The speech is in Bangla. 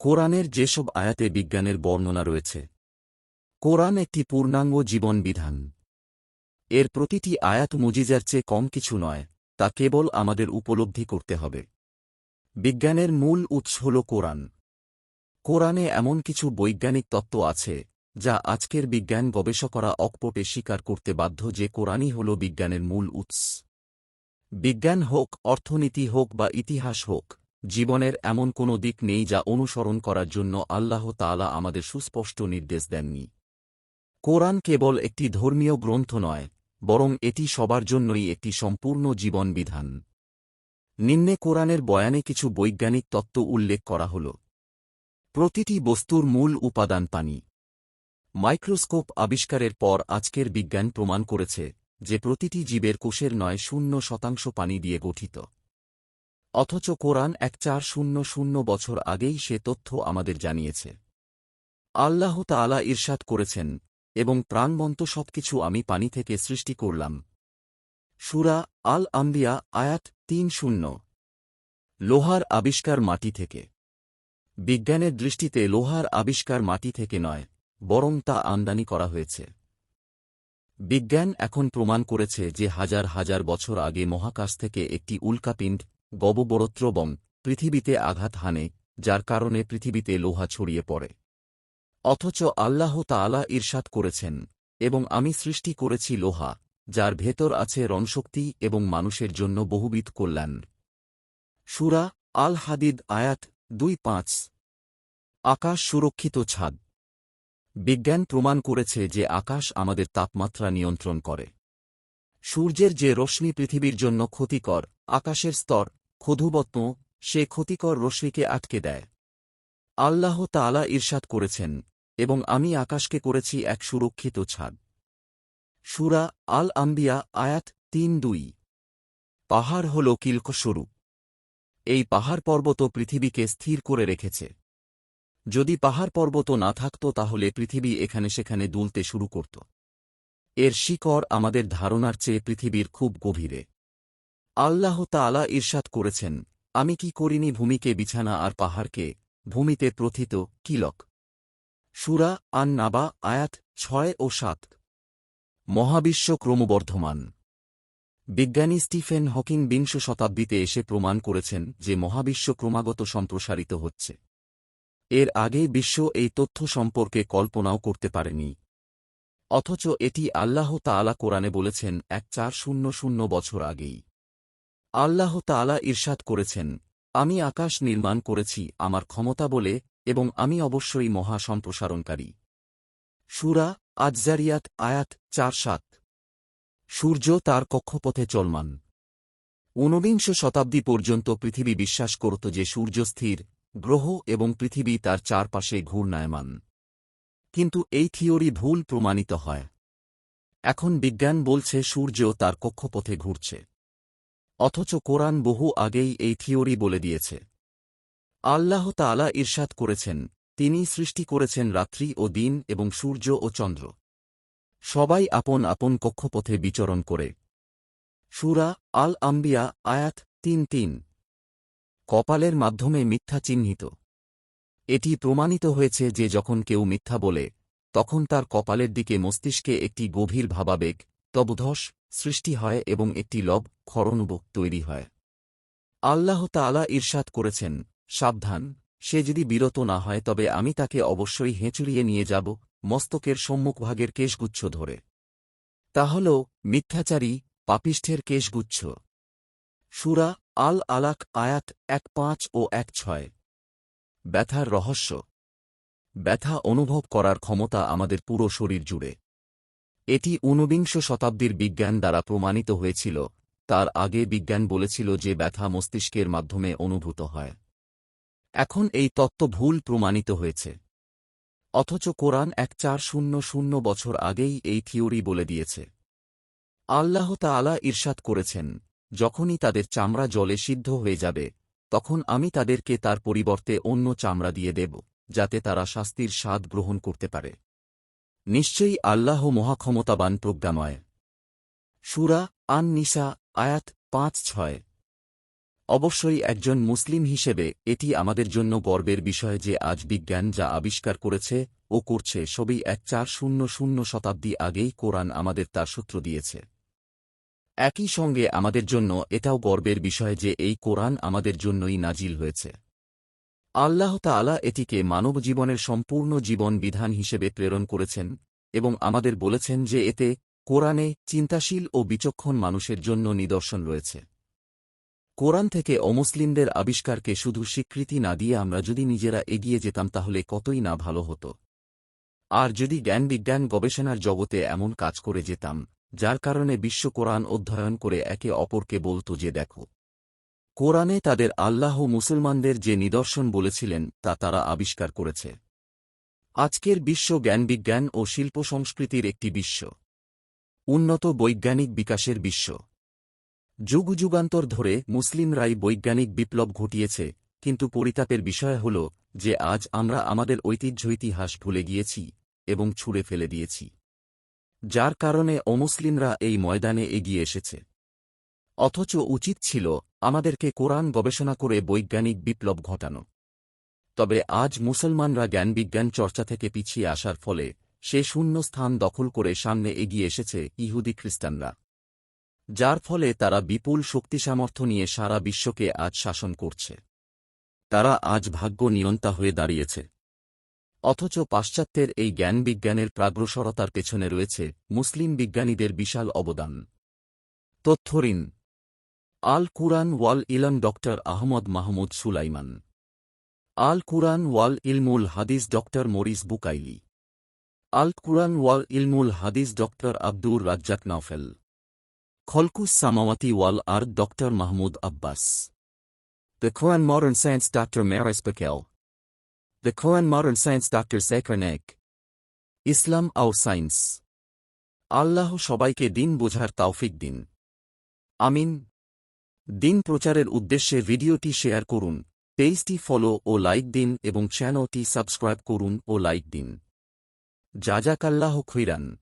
কোরআনের যেসব আয়াতে বিজ্ঞানের বর্ণনা রয়েছে। কোরআন একটি পূর্ণাঙ্গ জীবন বিধান এর প্রতিটি আয়াত মুজিজার চেয়ে কম কিছু নয়, তা কেবল আমাদের উপলব্ধি করতে হবে। বিজ্ঞানের মূল উৎস হল কোরআন। কোরআনে এমন কিছু বৈজ্ঞানিক তত্ত্ব আছে, যা আজকের বিজ্ঞান গবেষকরা অকপটে স্বীকার করতে বাধ্য যে কোরআনই হল বিজ্ঞানের মূল উৎস। বিজ্ঞান হোক, অর্থনীতি হোক বা ইতিহাস হোক জীবনের এমন কোনো দিক নেই যা অনুসরণ করার জন্য আল্লাহ তাআলা আমাদের সুস্পষ্ট নির্দেশ দেননি। কোরআন কেবল একটি ধর্মীয় গ্রন্থ নয়, বরং এটি সবার জন্যই একটি সম্পূর্ণ জীবন বিধান নিম্নে কোরআনের বয়ানে কিছু বৈজ্ঞানিক তত্ত্ব উল্লেখ করা হল। প্রতিটি বস্তুর মূল উপাদান পানি। মাইক্রোস্কোপ আবিষ্কারের পর আজকের বিজ্ঞান প্রমাণ করেছে যে প্রতিটি জীবের কোষের নয় শূন্য শতাংশ পানি দিয়ে গঠিত। অথচ কোরআন এক চার শূন্য শূন্য বছর আগেই সে তথ্য আমাদের জানিয়েছে। আল্লাহ তাআলা ঈর্ষাদ করেছেন, এবং প্রাণবন্ত সবকিছু আমি পানি থেকে সৃষ্টি করলাম। সুরা আল আম্বিয়া আয়াত তিন শূন্য। লোহার আবিষ্কার মাটি থেকে। বিজ্ঞানের দৃষ্টিতে লোহার আবিষ্কার মাটি থেকে নয়, বরং তা আমদানি করা হয়েছে। বিজ্ঞান এখন প্রমাণ করেছে যে হাজার হাজার বছর আগে মহাকাশ থেকে একটি উল্কাপিণ্ড গববরত্রবম পৃথিবীতে আঘাত হানে, যার কারণে পৃথিবীতে লোহা ছড়িয়ে পড়ে। অথচ আল্লাহ তাআলা ঈর্ষাদ করেছেন, এবং আমি সৃষ্টি করেছি লোহা, যার ভেতর আছে রণশক্তি এবং মানুষের জন্য বহুবিধ কল্যাণ। সুরা আল হাদিদ আয়াত দুই পাঁচ। আকাশ সুরক্ষিত ছাদ। বিজ্ঞান প্রমাণ করেছে যে আকাশ আমাদের তাপমাত্রা নিয়ন্ত্রণ করে। সূর্যের যে রশ্মি পৃথিবীর জন্য ক্ষতিকর, আকাশের স্তর ক্ষধুবত্ম সে ক্ষতিকর রশ্মিকে আটকে দেয়। আল্লাহ তাআলা ঈর্ষাদ করেছেন, এবং আমি আকাশকে করেছি এক সুরক্ষিত ছাদ। সুরা আল আম্বিয়া আয়াত তিন দুই। পাহাড় হল কিলকস্বরূপ। এই পাহাড় পর্বত পৃথিবীকে স্থির করে রেখেছে। যদি পাহাড় পর্বত না থাকত, তাহলে পৃথিবী এখানে সেখানে দুলতে শুরু করত। এর শিকড় আমাদের ধারণার চেয়ে পৃথিবীর খুব গভীরে। আল্লাহ তাআলা ঈর্ষাদ করেছেন, আমি কি করিনি ভূমিকে বিছানা আর পাহাড়কে, ভূমিতে প্রথিত কিলক সুরা আন নাবা আয়াত ছয় ও সাত। মহাবিশ্ব ক্রমবর্ধমান। বিজ্ঞানী স্টিফেন হকিং বিংশ শতাব্দীতে এসে প্রমাণ করেছেন যে মহাবিশ্ব ক্রমাগত সম্প্রসারিত হচ্ছে। এর আগে বিশ্ব এই তথ্য সম্পর্কে কল্পনাও করতে পারেনি। অথচ এটি আল্লাহ তাআলা কোরআনে বলেছেন, এক চার শূন্য শূন্য বছর আগেই। আল্লাহ তাআলা ঈর্ষাদ করেছেন, আমি আকাশ নির্মাণ করেছি আমার ক্ষমতা বলে এবং আমি অবশ্যই মহা সম্প্রসারণকারী। সুরা আজজারিয়াত আয়াত চার সাত। সূর্য তার কক্ষপথে চলমান। ঊনবিংশ শতাব্দী পর্যন্ত পৃথিবী বিশ্বাস করত যে সূর্য স্থির, গ্রহ এবং পৃথিবী তার চারপাশে ঘূর্ণায়মান। কিন্তু এই থিওরি ভুল প্রমাণিত হয়। এখন বিজ্ঞান বলছে সূর্য তার কক্ষপথে ঘুরছে। অথচ কোরআন বহু আগেই এই থিওরি বলে দিয়েছে। আল্লাহ তাআলা ঈর্ষাদ করেছেন তিনি সৃষ্টি করেছেন রাত্রি ও দিন এবং সূর্য ও চন্দ্র। সবাই আপন আপন কক্ষপথে বিচরণ করে। সুরা আল আম্বিয়া আয়াত তিন তিন। কপালের মাধ্যমে মিথ্যা চিহ্নিত। এটি প্রমাণিত হয়েছে যে যখন কেউ মিথ্যা বলে, তখন তার কপালের দিকে মস্তিষ্কে একটি গভীর ভাবাবেগ তবধস সৃষ্টি হয় এবং একটি লব ক্ষরণবক তৈরি হয়। আল্লাহ তাআলা ঈর্ষাদ করেছেন, সাবধান, সে যদি বিরত না হয় তবে আমি তাকে অবশ্যই হেঁচুড়িয়ে নিয়ে যাব, মস্তকের সম্মুখভাগের কেশগুচ্ছ ধরে। তা হল মিথ্যাচারী, পাপিষ্ঠের কেশগুচ্ছ। সুরা আল আলাক আয়াত এক পাঁচ ও এক ছয়। ব্যথার রহস্য। ব্যথা অনুভব করার ক্ষমতা আমাদের পুরো শরীর জুড়ে। এটি ঊনবিংশ শতাব্দীর বিজ্ঞান দ্বারা প্রমাণিত হয়েছিল। তার আগে বিজ্ঞান বলেছিল যে ব্যথা মস্তিষ্কের মাধ্যমে অনুভূত হয়। এখন এই তত্ত্ব ভুল প্রমাণিত হয়েছে। অথচ কোরআন এক চার শূন্য শূন্য বছর আগেই এই থিওরি বলে দিয়েছে। আল্লাহ তাআলা ঈর্ষাদ করেছেন, যখনই তাদের চামড়া জলে সিদ্ধ হয়ে যাবে, তখন আমি তাদেরকে তার পরিবর্তে অন্য চামড়া দিয়ে দেব, যাতে তারা শাস্তির স্বাদ গ্রহণ করতে পারে। নিশ্চয়ই আল্লাহ মহাক্ষমতাবান প্রজ্ঞাময়। সুরা আন নিসা আয়াত পাঁচ ছয়। অবশ্যই একজন মুসলিম হিসেবে এটি আমাদের জন্য গর্বের বিষয় যে আজ বিজ্ঞান যা আবিষ্কার করেছে ও করছে সবই এক চার শূন্য শূন্য শতাব্দী আগেই কোরআন আমাদের তার সূত্র দিয়েছে। একই সঙ্গে আমাদের জন্য এটাও গর্বের বিষয় যে এই কোরআন আমাদের জন্যই নাজিল হয়েছে। আল্লাহ তাআলা এটিকে মানব জীবনের সম্পূর্ণ জীবন বিধান হিসেবে প্রেরণ করেছেন এবং আমাদের বলেছেন যে এতে কোরআনে চিন্তাশীল ও বিচক্ষণ মানুষের জন্য নিদর্শন রয়েছে। কোরআন থেকে অমুসলিমদের আবিষ্কারকে শুধু স্বীকৃতি না দিয়ে আমরা যদি নিজেরা এগিয়ে যেতাম তাহলে কতই না ভালো হতো। আর যদি জ্ঞান বিজ্ঞান গবেষণার জগতে এমন কাজ করে যেতাম, যার কারণে বিশ্ব কোরআন অধ্যয়ন করে একে অপরকে বলত যে, দেখো কোরআনে তাদের আল্লাহ মুসলমানদের যে নিদর্শন বলেছিলেন, তা তারা আবিষ্কার করেছে। আজকের বিশ্ব জ্ঞানবিজ্ঞান ও শিল্প সংস্কৃতির একটি বিশ্ব। উন্নত বৈজ্ঞানিক বিকাশের বিশ্ব। যুগ যুগান্তর ধরে মুসলিমরাই বৈজ্ঞানিক বিপ্লব ঘটিয়েছে, কিন্তু পরিতাপের বিষয় হল যে আজ আমরা আমাদের ঐতিহ্য ইতিহাস ভুলে গিয়েছি এবং ছুঁড়ে ফেলে দিয়েছি। যার কারণে অমুসলিমরা এই ময়দানে এগিয়ে এসেছে। অথচ উচিত ছিল আমাদেরকে কোরআন গবেষণা করে বৈজ্ঞানিক বিপ্লব ঘটানো। তবে আজ মুসলমানরা জ্ঞানবিজ্ঞান চর্চা থেকে পিছিয়ে আসার ফলে সে শূন্য স্থান দখল করে সামনে এগিয়ে এসেছে ইহুদি খ্রিস্টানরা। যার ফলে তারা বিপুল শক্তি সামর্থ্য নিয়ে সারা বিশ্বকে আজ শাসন করছে। তারা আজ ভাগ্য নিয়ন্তা হয়ে দাঁড়িয়েছে। অথচ পাশ্চাত্যের এই জ্ঞান বিজ্ঞানের প্রাগ্রসরতার পেছনে রয়েছে মুসলিম বিজ্ঞানীদের বিশাল অবদান। তথ্যঋণ আল কুরআন ওয়াল ইলম ডক্টর আহমদ মাহমুদ সুলাইমান আল কুরআন ওয়াল ইলমুল হাদিস ডক্টর মরিস বুকাইলি আল কুরআন ওয়াল ইলমুল হাদিস ডক্টর আব্দুর রাজ্জাক নাফেল খলকুস সামাওয়াতি ওয়াল আর doctor Mahmud Abbas The Quran Modern Science Dr. Maris Bakel. The Quran Modern Science Dr. Sekar Naik. ইসলাম আও সায়েন্স আল্লাহ সবাইকে দিন বোঝার তাওফিক দিন আমিন দিন প্রচারের উদ্দেশ্যে ভিডিওটি শেয়ার করুন, পেজটি ফলো ও লাইক দিন এবং চ্যানেলটি সাবস্ক্রাইব করুন ও লাইক দিন। জাজাকাল্লাহ খৈরান।